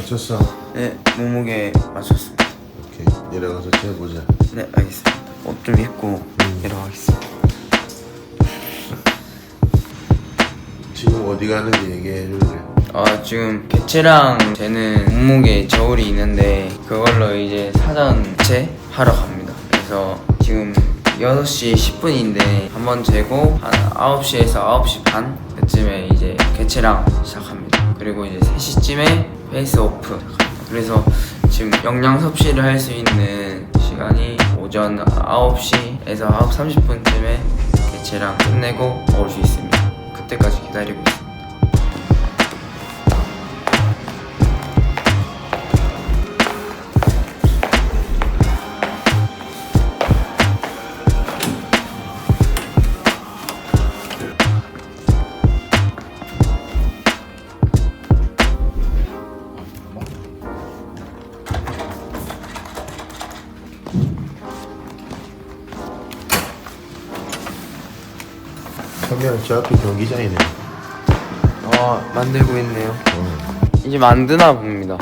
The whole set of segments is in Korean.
맞췄어. 네, 몸무게 맞췄습니다. 오케이. 내려가서 재보자. 네, 알겠습니다. 옷 좀 입고 내려가겠습니다. 지금 어디 가는지 얘기해 줄래? 아, 지금 개체랑 재는 몸무게 저울이 있는데 그걸로 이제 사전 재 하러 갑니다. 그래서 지금 6시 10분인데 한번 재고 한 9시에서 9시 반 그쯤에 이제 개체랑 시작합니다. 그리고 이제 3시쯤에 페이스 오프. 그래서 지금 영양 섭취를 할 수 있는 시간이 오전 9시에서 9시 30분쯤에 개체랑 끝내고 먹을 수 있습니다. 그때까지 기다리고 있습니다. 선배는 저 앞에 경기장이네. 어, 만들고 있네요. 어. 이제 만드나 봅니다.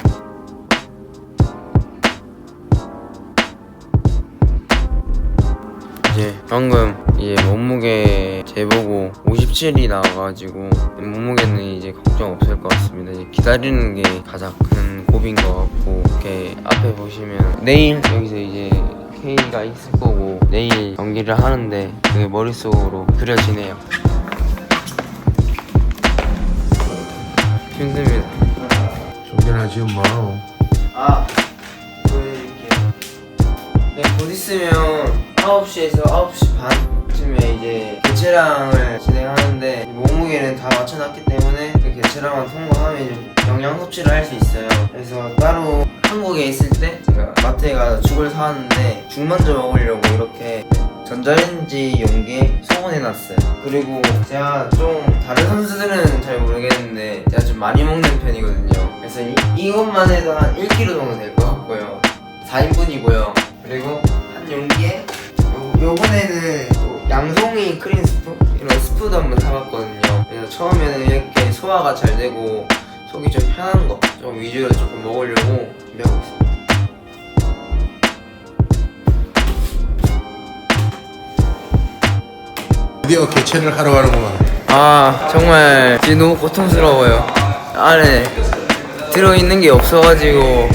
이제 방금 이제 몸무게 재보고 57이 나와가지고 몸무게는 이제 걱정 없을 것 같습니다. 이제 기다리는 게 가장 큰 고비인 것 같고 이렇게 앞에 보시면 내일 여기서 이제 K가 있을 거고 내일 경기를 하는데 그게 머릿속으로 그려지네요. 힘듭니다. 지금 뭐하노? 아 보여드릴게요 네, 곧 있으면 9시에서 9시 반쯤에 이제 개체량을 진행하는데 몸무게는 다 맞춰놨기 때문에 그 개체량만 통과하면 영양 섭취를 할 수 있어요 그래서 따로 한국에 있을 때 제가 마트에 가서 죽을 사왔는데 죽 먼저 먹으려고 이렇게 전자레인지 용기에 소분해놨어요. 그리고 제가 좀 다른 선수들은 잘 모르겠는데 제가 좀 많이 먹는 편이거든요. 그래서 이, 이것만 해도 한 1kg 정도 될 것 같고요. 4인분이고요. 그리고 한 용기에 요, 요번에는 또 양송이 크림 스프? 이런 스프도 한번 사봤거든요. 그래서 처음에는 이렇게 소화가 잘 되고 속이 좀 편한 거 좀 위주로 조금 먹으려고 준비하고 있습니다 드디어 개최를 하러 가는구만. 아 정말 지금 너무 고통스러워요. 안에 들어있는 게 없어가지고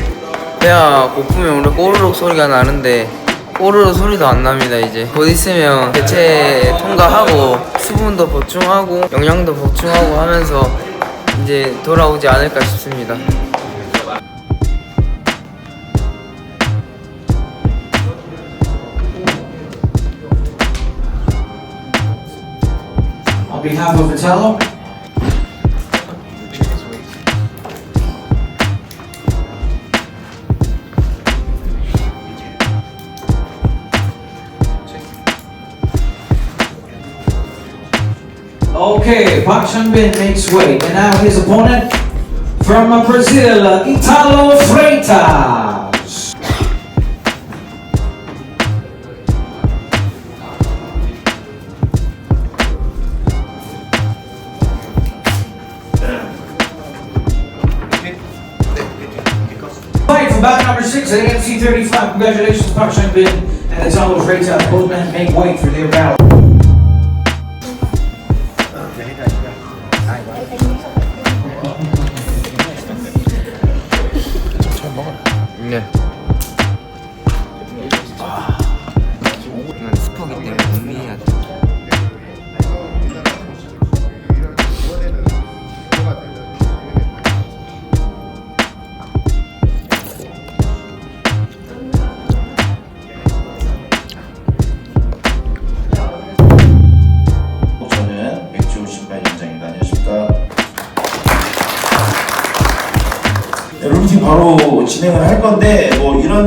배가 고프면 원래 꼬르륵 소리가 나는데 꼬르륵 소리도 안 납니다 이제. 곧 있으면 대체 통과하고 수분도 보충하고 영양도 보충하고 하면서 이제 돌아오지 않을까 싶습니다 On behalf of Vitello, Okay, Park Changbin makes way, and now his opponent from Brazil, Italo Freitas. six AMC 35. Congratulations, Park Chan Bin and the Talos Rates out of Both men make way for their battle.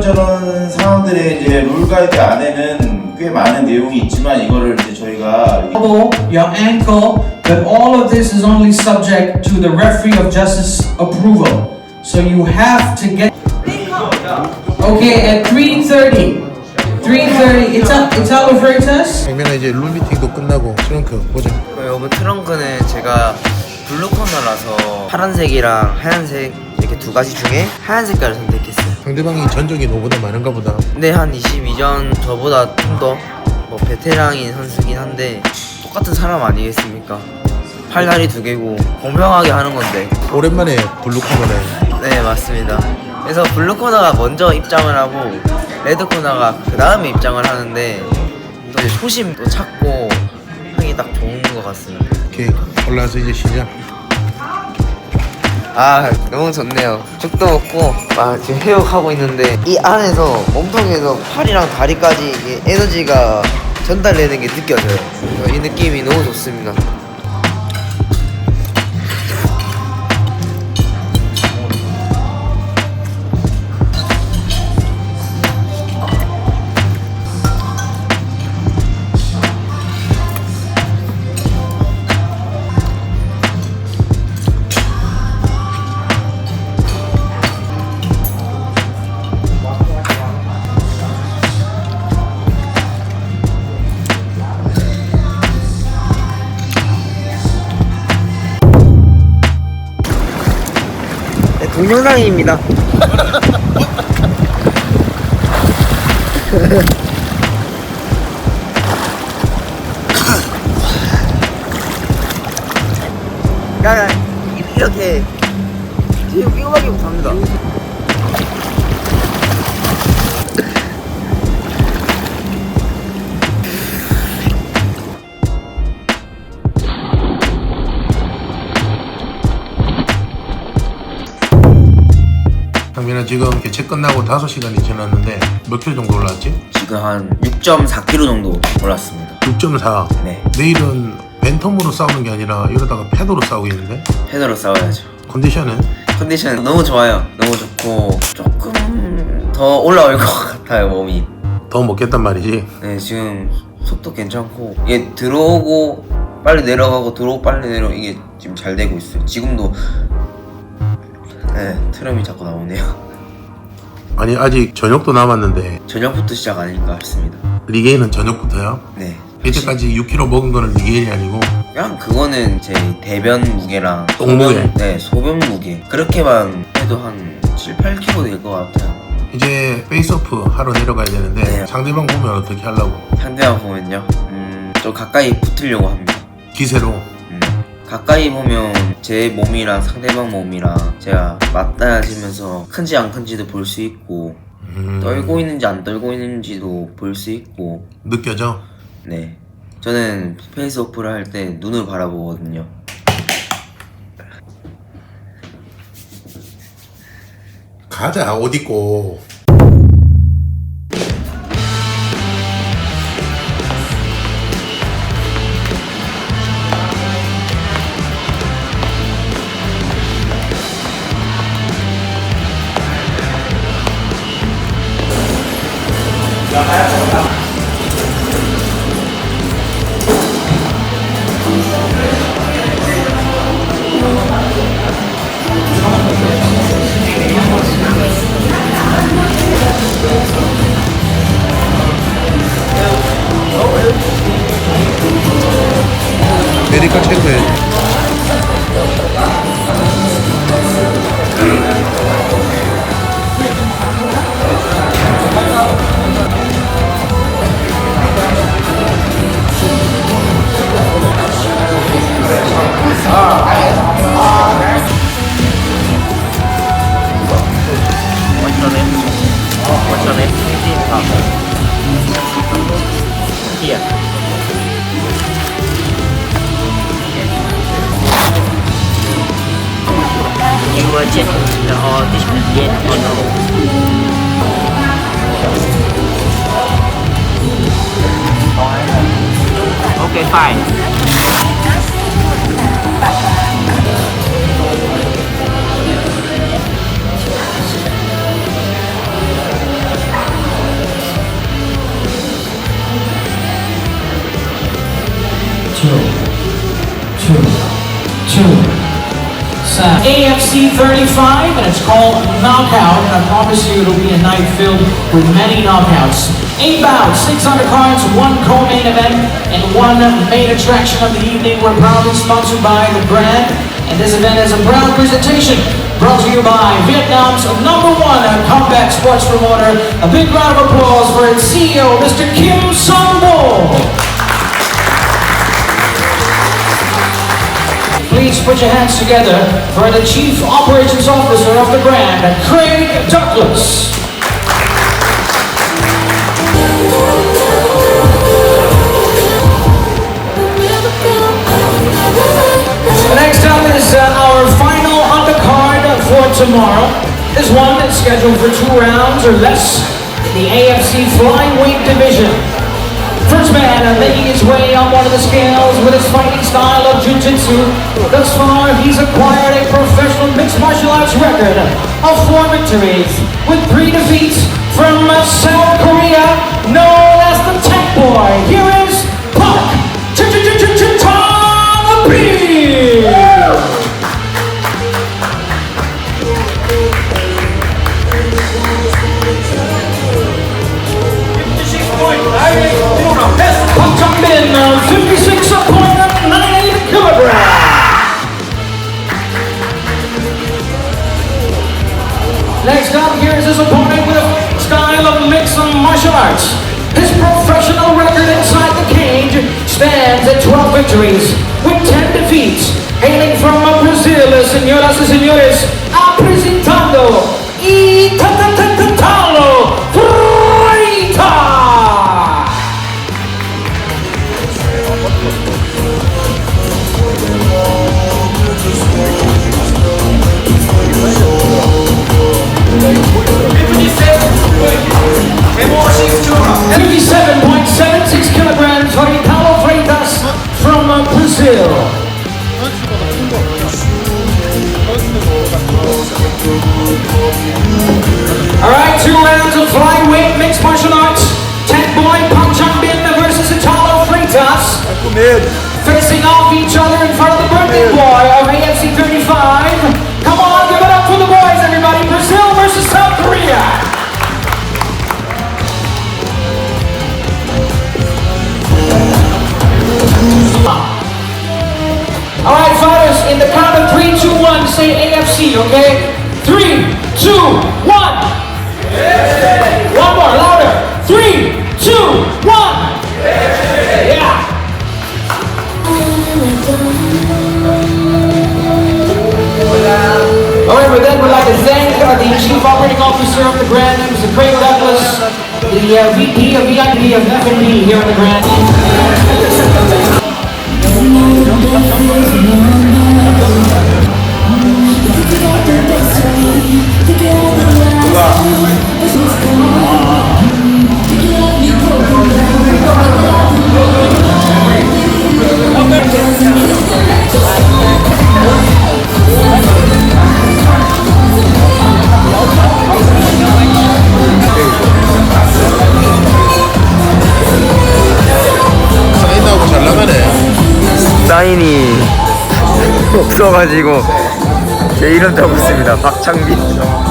이런저런 상황들의 이제 룰 가이드 안에는 꽤 많은 내용이 있지만 이거를 이제 저희가 elbow, your ankle, but all of this is only subject to the referee of justice approval. So you have to get. Okay, at 3:30. 3:30. It's up. It's Italo Freitas. 장면아 이제 룰 미팅도 끝나고 트렁크 보자. 그 여러분 트렁크는 제가 블루 코너라서 파란색이랑 하얀색 이렇게 두 가지 중에 하얀 색깔을 선택했어요. 상대방이 전적이 너보다 많은가 보다. 근데 한 22전 저보다 좀 더 뭐 베테랑인 선수긴 한데 똑같은 사람 아니겠습니까? 팔다리 두 개고 공평하게 하는 건데. 오랜만에 블루 코너네. 네 맞습니다. 그래서 블루 코너가 먼저 입장을 하고 레드 코너가 그 다음에 입장을 하는데 또 이제 초심도 찾고 하기 딱 좋은 것 같습니다. 오케이 올라와서 이제 시작. 아 너무 좋네요. 죽도 먹고 아 지금 해역하고 있는데 이 안에서 몸통에서 팔이랑 다리까지 이게 에너지가 전달되는 게 느껴져요. 어, 이 느낌이 너무 좋습니다 야, 야, 이렇게 지금 이거밖에 못합니다 상민아 지금 개최 끝나고 5시간이 지났는데 몇 킬로 정도 올라왔지? 지금 한 6.4kg 정도 올랐습니다 6.4. 네 내일은 벤텀으로 싸우는 게 아니라 이러다가 패드로 싸우겠는데? 패너로 싸워야죠 컨디션은? 컨디션 너무 좋아요. 너무 좋고 조금 더 올라올 것 같아요 몸이. 더 먹겠단 말이지. 네 지금 속도 괜찮고 이게 들어오고 빨리 내려가고 들어오고 빨리 내려 이게 지금 잘 되고 있어요. 지금도 네 트럼이 자꾸 나오네요. 아니 아직 저녁도 남았는데 저녁부터 시작 아닐까 싶습니다. 리게인은 저녁부터야? 네. 이때까지 6kg 먹은 거는 리게인이 아니고 그냥 그거는 제 대변 무게랑 똥 무게. 소변, 네 소변 무게 그렇게만 해도 한 7, 8kg 될 것 같아요. 이제 페이스오프 하러 내려가야 되는데 네. 상대방 보면 어떻게 하려고? 상대방 보면요, 음 좀 가까이 붙으려고 합니다. 기세로 음, 가까이 보면 제 몸이랑 상대방 몸이랑 제가 맞닿아지면서 큰지 안 큰지도 볼 수 있고 음, 떨고 있는지 안 떨고 있는지도 볼 수 있고. 느껴져? 네. 저는 페이스 오프를 할 때 눈을 바라보거든요. 가자 옷 입고 name? Here You the audition yet or no? Okay, fine. Two. So, uh, AFC 35, and it's called Knockout, and I promise you it'll be a night filled with many knockouts. Eight bouts, six undercards, one co-main event, and one main attraction of the evening. We're proudly sponsored by the brand And this event is a proud presentation brought to you by Vietnam's number one combat sports promoter. A big round of applause for its CEO, Mr. Kim put your hands together for the Chief Operations Officer of the brand, Craig Douglas. Next up is uh, our final undercard for tomorrow. This one is scheduled for two rounds or less in the AFC Flyweight Division. First man uh, making his way on one of the scales with his fighting style of jiu-jitsu. Thus far, he's acquired a professional mixed martial arts record of four victories with three defeats from South Korea, known as the Tech Boy. Here is victories with 10 defeats. Hailing from Brazil, señoras y señores, Operating Officer of the Grand, Mr. Craig Douglas, the uh, VP of VIP of F&B here in the Grand. 없어가지고 제 이름 적었습니다. 박창빈.